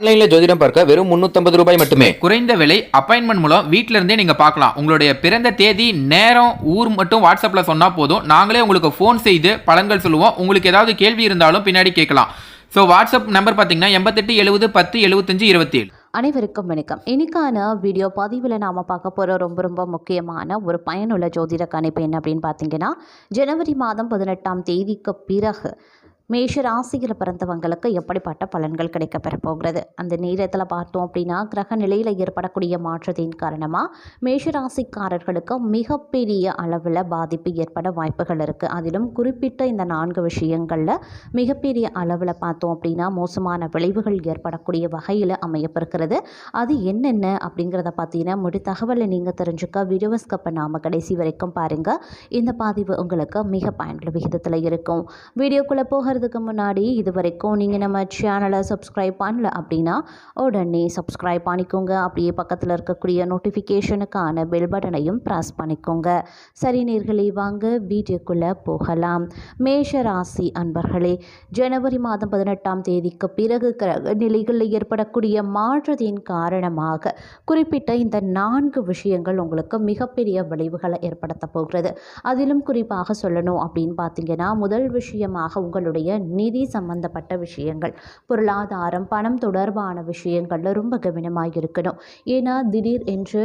ஆன்லைனில் ஜோதிடம் பார்க்க வெறும் முந்நூற்றம்பது ரூபாய் மட்டுமே. குறைந்த விலை அப்பாயின்மெண்ட் மூலம் வீட்ல இருந்தே நீங்க பார்க்கலாம். உங்களுடைய பிறந்த தேதி நேரம் ஊர் மட்டும் வாட்ஸ்அப்ல சொன்னா போதும். நாங்களே உங்களுக்கு ஃபோன் செய்து பலன்கள் சொல்லுவோம். உங்களுக்கு ஏதாவது கேள்வி இருந்தாலும் பின்னாடி கேட்கலாம். ஸோ வாட்ஸ்அப் நம்பர் பார்த்தீங்கன்னா எண்பத்தெட்டு எழுபது பத்து எழுபத்தஞ்சு இருபத்தி ஏழு அனைவருக்கும் வணக்கம். இன்னைக்கான வீடியோ பதிவில் நாம் பார்க்க போகிற ரொம்ப ரொம்ப முக்கியமான ஒரு பயனுள்ள ஜோதிட கணிப்பு என்ன அப்படின்னு பார்த்தீங்கன்னா ஜனவரி மாதம் பதினெட்டாம் தேதிக்கு பிறகு மேஷ ராசியில் பிறந்தவங்களுக்கு எப்படிப்பட்ட பலன்கள் கிடைக்கப்பெற போகிறது? அந்த நேரத்தில் பார்த்தோம் அப்படின்னா கிரக நிலையில் ஏற்படக்கூடிய மாற்றத்தின் காரணமாக மேஷ ராசிக்காரர்களுக்கு மிகப்பெரிய அளவில் பாதிப்பு ஏற்பட வாய்ப்புகள் இருக்குது அதிலும் குறிப்பிட்ட இந்த நான்கு விஷயங்களில் மிகப்பெரிய அளவில் பார்த்தோம் அப்படின்னா மோசமான விளைவுகள் ஏற்படக்கூடிய வகையில் அமையப்பிருக்கிறது அது என்னென்ன அப்படிங்கிறத பார்த்தீங்கன்னா முடி தகவலை நீங்கள் தெரிஞ்சுக்க வீடியோஸ்கப்பை நாம கடைசி வரைக்கும் பாருங்கள் இந்த பதிவு உங்களுக்கு மிக பயனுள்ள விகிதத்தில் இருக்கும். வீடியோக்குள்ளே போகிறதுக்கு முன்னாடி இது வரைக்கும் நீங்கள் நம்ம சேனலை சப்ஸ்கிரைப் பண்ணல அப்படின்னா உடனே சப்ஸ்கிரைப் பண்ணிக்கோங்க. அப்படியே பக்கத்தில் இருக்கக்கூடிய நோட்டிஃபிகேஷனுக்கான பெல் பட்டனையும் ப்ரெஸ் பண்ணிக்கோங்க. சரி நேர்களே வாங்க வீடியோக்குள்ளே போகலாம். மேஷ ராசி அன்பர்களே ஜனவரி மாதம் பதினெட்டாம் தேதிக்கு பிறகு கிரக நிலைகளில் ஏற்படக்கூடிய மாற்றத்தின் காரணமாக குறிப்பிட்ட இந்த நான்கு விஷயங்கள் உங்களுக்கு மிகப்பெரிய விளைவுகளை ஏற்படுத்த போகிறது. அதிலும் குறிப்பாக சொல்லணும் அப்படின்னு பார்த்தீங்கன்னா முதல் விஷயமாக உங்களுடைய நிதி சம்பந்தப்பட்ட விஷயங்கள். பொருளாதாரம் பணம் தொடர்பான விஷயங்களில் ரொம்ப கவனமாக இருக்கணும் ஏன்னா திடீர் என்று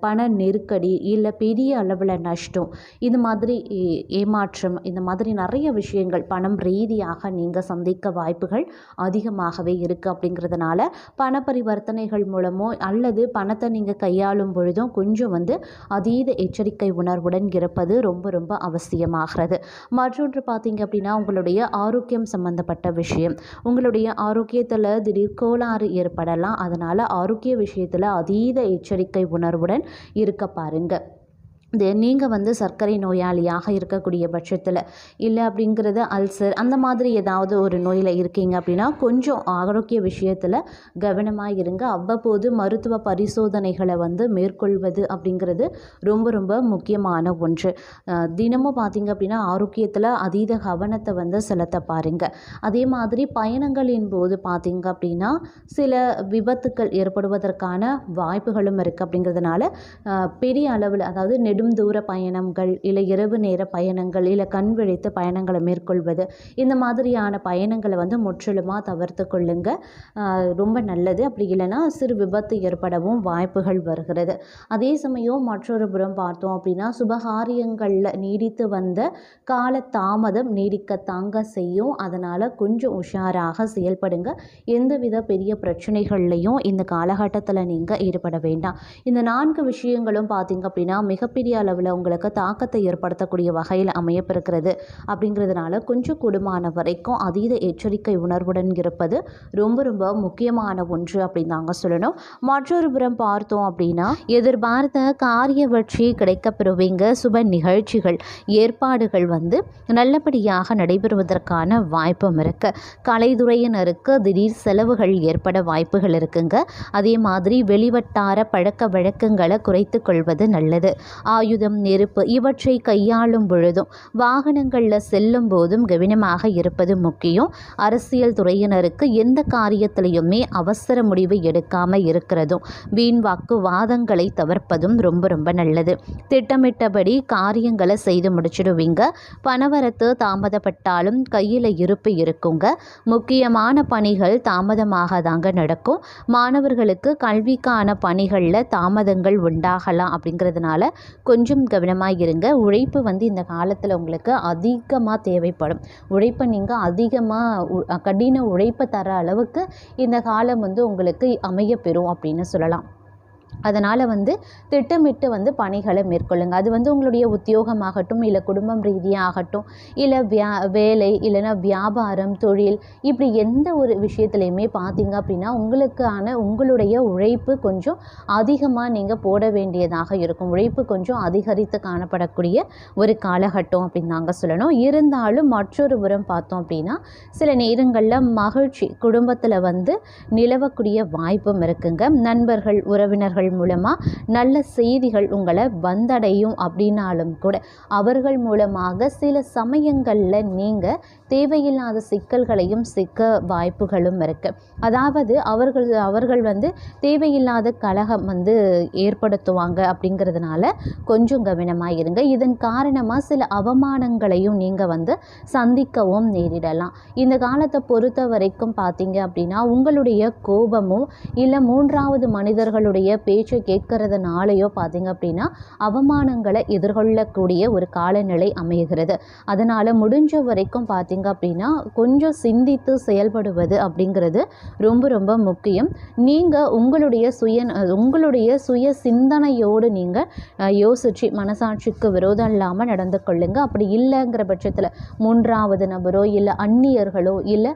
பண நெருக்கடி இல்லை பெரிய அளவில் நஷ்டம் இது மாதிரி ஏ- ஏமாற்றம் இந்த மாதிரி நிறைய விஷயங்கள் பணம் ரீதியாக நீங்கள் சந்திக்க வாய்ப்புகள் அதிகமாகவே இருக்குது அப்படிங்கிறதுனால பண பரிவர்த்தனைகள் மூலமோ அல்லது பணத்தை நீங்கள் கையாளும் பொழுதும் கொஞ்சம் வந்து அதீத எச்சரிக்கை உணர்வுடன் இருப்பது ரொம்ப ரொம்ப அவசியமாகிறது. மற்றொன்று பார்த்தீங்க அப்படின்னா உங்களுடைய ஆரோக்கியம் சம்பந்தப்பட்ட விஷயம். உங்களுடைய ஆரோக்கியத்தில் திடீர் கோளாறு ஏற்படலாம். அதனால் ஆரோக்கிய விஷயத்தில் அதீத எச்சரிக்கை உணர்வுடன் இருக்க பாருங்கள் நீங்கள் வந்து சர்க்கரை நோயாளியாக இருக்கக்கூடிய பட்சத்தில். இல்லை அப்படிங்கிறது அல்சர் அந்த மாதிரி ஏதாவது ஒரு நோயில் இருக்கீங்க அப்படின்னா கொஞ்சம் ஆரோக்கிய விஷயத்தில் கவனமாக இருங்க. அவ்வப்போது மருத்துவ பரிசோதனைகளை வந்து மேற்கொள்வது அப்படிங்கிறது ரொம்ப ரொம்ப முக்கியமான ஒன்று. தினமும் பார்த்தீங்க அப்படின்னா ஆரோக்கியத்தில் அதீத கவனத்தை வந்து செலுத்த பாருங்க. அதே மாதிரி பயணங்களின் போது பார்த்திங்க அப்படின்னா சில விபத்துக்கள் ஏற்படுவதற்கான வாய்ப்புகளும் இருக்குது அப்படிங்கிறதுனால பெரிய அளவில் அதாவது நெடுந்தூர பயணங்கள் இல்லை இரவு நேர பயணங்கள் இல்லை கண் விழித்து பயணங்களை மேற்கொள்வது இந்த மாதிரியான பயணங்களை வந்து முற்றிலுமாக தவிர்த்து கொள்ளுங்க. ரொம்ப நல்லது. அப்படி இல்லைன்னா சிறு விபத்து ஏற்படவும் வாய்ப்புகள் வருகிறது. அதே சமயம் மற்றொரு புறம் பார்த்தோம் அப்படின்னா சுபகாரியங்களில் நீடித்து வந்த கால தாமதம் நீடிக்க தாங்க செய்யும். அதனால் கொஞ்சம் உஷாராக செயல்படுங்க. எந்தவித பெரிய பிரச்சனைகள்லையும் இந்த காலகட்டத்தில் நீங்கள் ஈடுபட வேண்டாம். இந்த நான்கு விஷயங்களும் பார்த்தீங்க அப்படின்னா மிகப்பெரிய அளவில் உங்களுக்கு தாக்கத்தை ஏற்படுத்தக்கூடிய வகையில் அமையப்பிருக்கிறது அப்படிங்கிறதுனால கொஞ்சம் கூடுமான வரைக்கும் அதீத எச்சரிக்கை உணர்வுடன் இருப்பது ரொம்ப ரொம்ப முக்கியமான ஒன்று அப்படின்னு தாங்க சொல்லணும். மற்றொரு புறம் பார்த்தோம் அப்படின்னா எதிர்பார்த்த காரிய வெற்றி கிடைக்கப்பெறுவீங்க. சுப நிகழ்ச்சிகள் ஏற்பாடுகள் வந்து நல்லபடியாக நடைபெறுவதற்கான வாய்ப்பும் இருக்கு. கலைத்துறையினருக்கு திடீர் செலவுகள் ஏற்பட வாய்ப்புகள் இருக்குங்க. அதே மாதிரி வெளிவட்டார பழக்க வழக்கங்களை குறைத்து கொள்வது நல்லது. ஆயுதம் நெருப்பு இவற்றை கையாளும் பொழுதும் வாகனங்களில் செல்லும் போதும் கவனமாக இருப்பது முக்கியம். அரசியல் துறையினருக்கு எந்த காரியத்திலையுமே அவசர முடிவு எடுக்காமல் இருக்கிறதும் வீண் வாக்குவாதங்களை தவிர்ப்பதும் ரொம்ப ரொம்ப நல்லது. திட்டமிட்டபடி காரியங்களை செய்து முடிச்சிடுவீங்க. பணவரத்து தாமதப்பட்டாலும் கையில் இருப்பு இருக்குங்க. முக்கியமான பணிகள் தாமதமாக தாங்க நடக்கும். மாணவர்களுக்கு கல்விக்கான பணிகளில் தாமதங்கள் உண்டாகலாம் அப்படிங்கிறதுனால கொஞ்சம் கவனமாக இருங்க. உழைப்பு வந்து இந்த காலத்தில் உங்களுக்கு அதிகமாக தேவைப்படும். உழைப்பை நீங்கள் அதிகமாக கடின உழைப்பை தர அளவுக்கு இந்த காலம் வந்து உங்களுக்கு அமையப்பெறும் அப்படின்னு சொல்லலாம். அதனால் வந்து திட்டமிட்டு வந்து பணிகளை மேற்கொள்ளுங்க. அது வந்து உங்களுடைய உத்தியோகமாகட்டும் இல்லை குடும்பம் ரீதியாகட்டும் இல்லை வியா வேலை இல்லைன்னா வியாபாரம் தொழில் இப்படி எந்த ஒரு விஷயத்துலையுமே பார்த்தீங்க அப்படின்னா உங்களுக்கான உங்களுடைய உழைப்பு கொஞ்சம் அதிகமாக நீங்கள் போட வேண்டியதாக இருக்கும். உழைப்பு கொஞ்சம் அதிகரித்து காணப்படக்கூடிய ஒரு காலகட்டம் அப்படின்னு நாங்கள் சொல்லணும். இருந்தாலும் மற்றொரு புறம் பார்த்தோம் அப்படின்னா சில நேரங்களில் மகிழ்ச்சி குடும்பத்தில் வந்து நிலவக்கூடிய வாய்ப்பும் இருக்குங்க. நண்பர்கள் உறவினர்கள் நண்பர்கள் மூலமாக நல்ல செய்திகள் உங்களை வந்தடையும் அப்படின்னாலும் கூட அவர்கள் மூலமாக சில சமயங்களில் நீங்கள் தேவையில்லாத சிக்கல்களையும் சிக்க வாய்ப்புகளும் இருக்குது அதாவது அவர்கள் அவர்கள் வந்து தேவையில்லாத கலகம் வந்து ஏற்படுத்துவாங்க அப்படிங்கிறதுனால கொஞ்சம் கவனமாக இருங்க. இதன் காரணமாக சில அவமானங்களையும் நீங்கள் வந்து சந்திக்கவும் நேரிடலாம். இந்த காலத்தை பொறுத்த வரைக்கும் பார்த்தீங்க அப்படின்னா உங்களுடைய கோபமோ இல்லை மூன்றாவது மனிதர்களுடைய பேச்சை கேட்கறதுனாலையோ பார்த்தீங்க அப்படின்னா அவமானங்களை எதிர்கொள்ளக்கூடிய ஒரு காலநிலை அமைகிறது. அதனால் முடிஞ்ச வரைக்கும் பார்த்தீங்க அப்படின்னா கொஞ்சம் சிந்தித்து செயல்படுவது அப்படிங்கிறது ரொம்ப ரொம்ப முக்கியம். நீங்கள் உங்களுடைய சுய உங்களுடைய சுய சிந்தனையோடு நீங்கள் யோசித்து மனசாட்சிக்கு விரோதம் இல்லாமல் நடந்து கொள்ளுங்க. அப்படி இல்லைங்கிற பட்சத்தில் மூன்றாவது நபரோ இல்லை அந்நியர்களோ இல்லை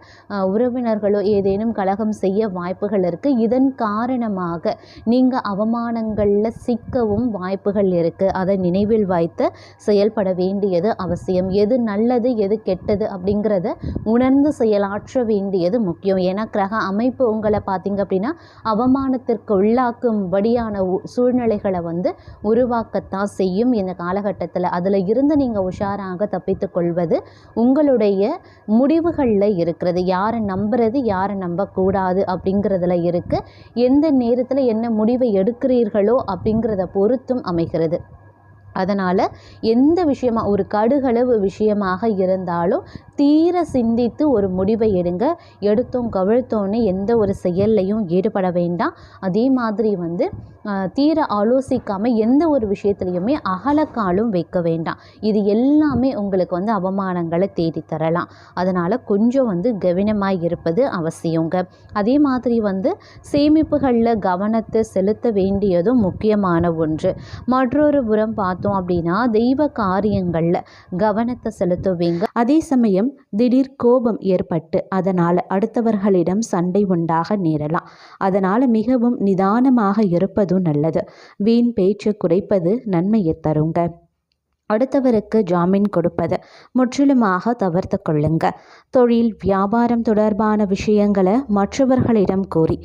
உறவினர்களோ ஏதேனும் கலகம் செய்ய வாய்ப்புகள் இருக்குது இதன் காரணமாக நீங்கள் அவமானங்களில் சிக்கவும் வாய்ப்புகள் இருக்குது அதை நினைவில் வைத்து செயல்பட வேண்டியது அவசியம். எது நல்லது எது கெட்டது அப்படிங்கிறத உணர்ந்து செயலாற்ற வேண்டியது முக்கியம். ஏன்னா கிரக அமைப்பு உங்களை பார்த்தீங்க அப்படின்னா அவமானத்திற்கு உள்ளாக்கும்படியான உ- சூழ்நிலைகளை வந்து உருவாக்கத்தான் செய்யும் இந்த காலகட்டத்தில். அதில் இருந்து நீங்கள் உஷாராக தப்பித்து கொள்வது உங்களுடைய முடிவுகளில் இருக்கிறது. யாரை நம்புறது யாரை நம்பக்கூடாது அப்படிங்கிறதுல இருக்குது எந்த நேரத்தில் என்ன முடிவை எடுக்கிறீர்களோ அப்படிங்கிறத பொறுத்தும் அமைகிறது. அதனால் எந்த விஷயமா ஒரு கடுகளவு விஷயமாக இருந்தாலும் தீர சிந்தித்து ஒரு முடிவை எடுங்க. எடுத்தோம் கவிழ்த்தோன்னு எந்த ஒரு செயல்லையும் ஈடுபட வேண்டாம். அதே மாதிரி வந்து தீர ஆலோசிக்காமல் எந்த ஒரு விஷயத்துலையுமே அகலக்காலும் வைக்க வேண்டாம். இது எல்லாமே உங்களுக்கு வந்து அவமானங்களை தேடி தரலாம். அதனால் கொஞ்சம் வந்து கவனமாக இருப்பது அவசியங்க. அதே மாதிரி வந்து சேமிப்புகளில் கவனத்தை செலுத்த வேண்டியதும் முக்கியமான ஒன்று. மற்றொரு புறம் பார்த்து பார்த்தோம் அப்படின்னா தெய்வ காரியங்களில் கவனத்தை செலுத்துவீங்க. அதே சமயம் திடீர் கோபம் ஏற்பட்டு அதனால் அடுத்தவர்களிடம் சண்டை உண்டாக நேரலாம். அதனால் மிகவும் நிதானமாக இருப்பதும் நல்லது. வீண் பேச்சு குறைப்பது நன்மையை தருங்க. அடுத்தவருக்கு ஜாமீன் கொடுப்பது முற்றிலுமாக தவிர்த்து கொள்ளுங்க. தொழில் வியாபாரம் தொடர்பான விஷயங்களை மற்றவர்களிடம் கூறி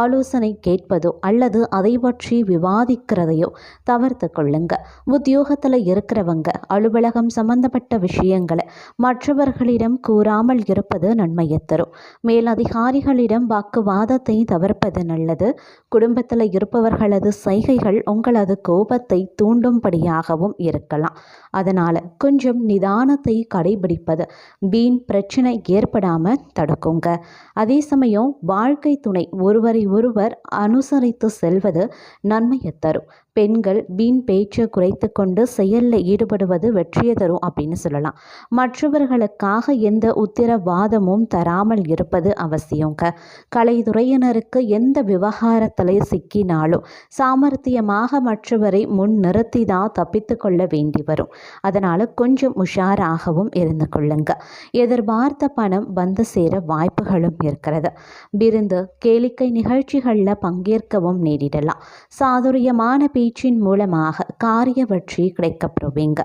ஆலோசனை கேட்பதோ அல்லது அதை பற்றி விவாதிக்கிறதையோ தவிர்த்து கொள்ளுங்க. உத்தியோகத்தில் இருக்கிறவங்க அலுவலகம் சம்பந்தப்பட்ட விஷயங்களை மற்றவர்களிடம் கூறாமல் இருப்பது நன்மையை தரும். மேலதிகாரிகளிடம் வாக்குவாதத்தை தவிர்ப்பது நல்லது. குடும்பத்தில் இருப்பவர்களது சைகைகள் உங்களது கோபத்தை தூண்டும்படியாகவும் இருக்கலாம். அதனால் கொஞ்சம் நிதானத்தை கடைபிடிப்பது வீண் பிரச்சனை ஏற்படாமல் தடுக்குங்க. அதே சமயம் வாழ்க்கை துணை ஒருவரை ஒருவர் அனுசரித்து செல்வது நன்மையை தரும். பெண்கள் வீண் பேச்சை குறைத்து கொண்டு செயலில் ஈடுபடுவது வெற்றியை தரும் அப்படின்னு சொல்லலாம். மற்றவர்களுக்காக எந்த உத்திரவாதமும் தராமல் இருப்பது அவசியங்க கலைத்துறையினருக்கு எந்த விவகாரத்தில் சிக்கினாலும் சாமர்த்தியமாக மற்றவரை முன் நிறுத்தி தான் தப்பித்து கொள்ள வேண்டி வரும். அதனால் கொஞ்சம் உஷாராகவும் இருந்து கொள்ளுங்க. எதிர்பார்த்த பணம் வந்து சேர வாய்ப்புகளும் இருக்கிறது. விருந்து கேளிக்கை நிகழ்ச்சிகளில் பங்கேற்கவும் நேரிடலாம். சாதுரியமான பேச்சின் மூலமாக காரிய வெற்றி கிடைக்கப்பெறுவீங்க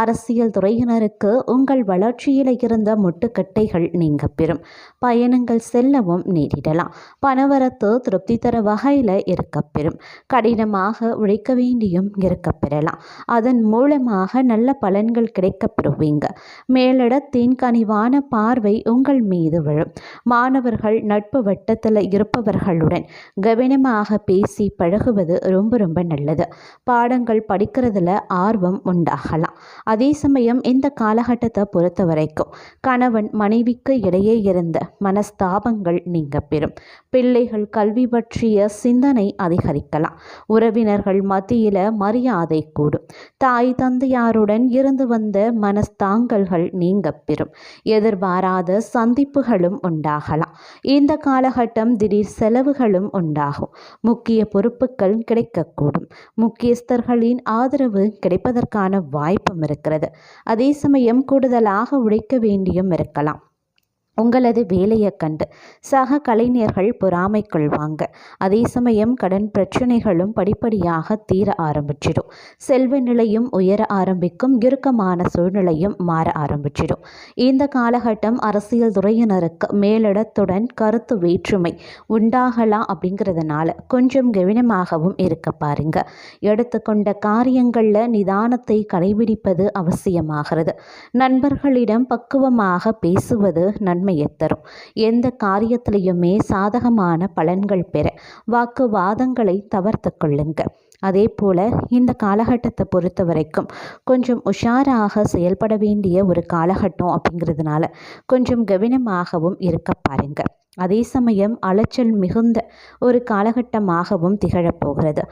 அரசியல் துறையினருக்கு உங்கள் வளர்ச்சியில் இருந்த முட்டுக்கட்டைகள் நீங்க பெறும். பயணங்கள் செல்லவும் நேரிடலாம். பணவரத்து திருப்தி தர வகையில் இருக்கப்பெறும் கடினமாக உழைக்க வேண்டியும் இருக்கப்பெறலாம் அதன் மூலமாக நல்ல பலன்கள் கிடைக்கப்பெறுவீங்க மேலிடத்தின் கனிவான பார்வை உங்கள் மீது விழும். மாணவர்கள் நட்பு வட்டத்தில் இருப்பவர்களுடன் கவனமாக பேசி பழகுவது ரொம்ப ரொம்ப நல்லது. பாடங்கள் படிக்கிறதுல ஆர்வம் உண்டாகலாம். அதே சமயம் இந்த காலகட்டத்தை பொறுத்த வரைக்கும் கணவன் மனைவிக்கு இடையே இருந்த மனஸ்தாபங்கள் நீங்க பெறும் பிள்ளைகள் கல்வி பற்றிய சிந்தனை அதிகரிக்கலாம். உறவினர்கள் மத்தியில் மரியாதை கூடும். தாய் தந்தையாருடன் இருந்து வந்த மனஸ்தாங்கல்கள் நீங்க பெறும் எதிர்பாராத சந்திப்புகளும் உண்டாகலாம். இந்த காலகட்டம் திடீர் செலவுகளும் உண்டாகும். முக்கிய பொறுப்புகள் கிடைக்கக்கூடும். முக்கியஸ்தர்களின் ஆதரவு கிடைப்பதற்கான வாய்ப்பும் இருக்கிறது. அதே சமயம் கூடுதலாக உழைக்க வேண்டியும் இருக்கலாம். உங்களது வேலையை கண்டு சக கலைஞர்கள் பொறாமை கொள்வாங்க அதே சமயம் கடன் பிரச்சனைகளும் படிப்படியாக தீர ஆரம்பிச்சிடும். செல்வ நிலையும் உயர ஆரம்பிக்கும் இறுக்கமான சூழ்நிலையும் மாற ஆரம்பிச்சிடும். இந்த காலகட்டம் அரசியல் துறையினருக்கு மேலிடத்துடன் கருத்து வேற்றுமை உண்டாகலாம் அப்படிங்கிறதுனால கொஞ்சம் கவனமாகவும் இருக்க பாருங்க. எடுத்துக்கொண்ட காரியங்களில் நிதானத்தை கடைபிடிப்பது அவசியமாகிறது. நண்பர்களிடம் பக்குவமாக பேசுவது நன்மையை தரும். எந்த காரியத்திலையுமே சாதகமான பலன்கள் பெற வாக்குவாதங்களை தவிர்த்து கொள்ளுங்க அதே போல் இந்த காலகட்டத்தை பொறுத்த வரைக்கும் கொஞ்சம் உஷாராக செயல்பட வேண்டிய ஒரு காலகட்டம் அப்படிங்கிறதுனால கொஞ்சம் கவனமாகவும் இருக்க பாருங்க அதே சமயம் அலைச்சல் மிகுந்த ஒரு காலகட்டமாகவும் திகழப் போகிறது.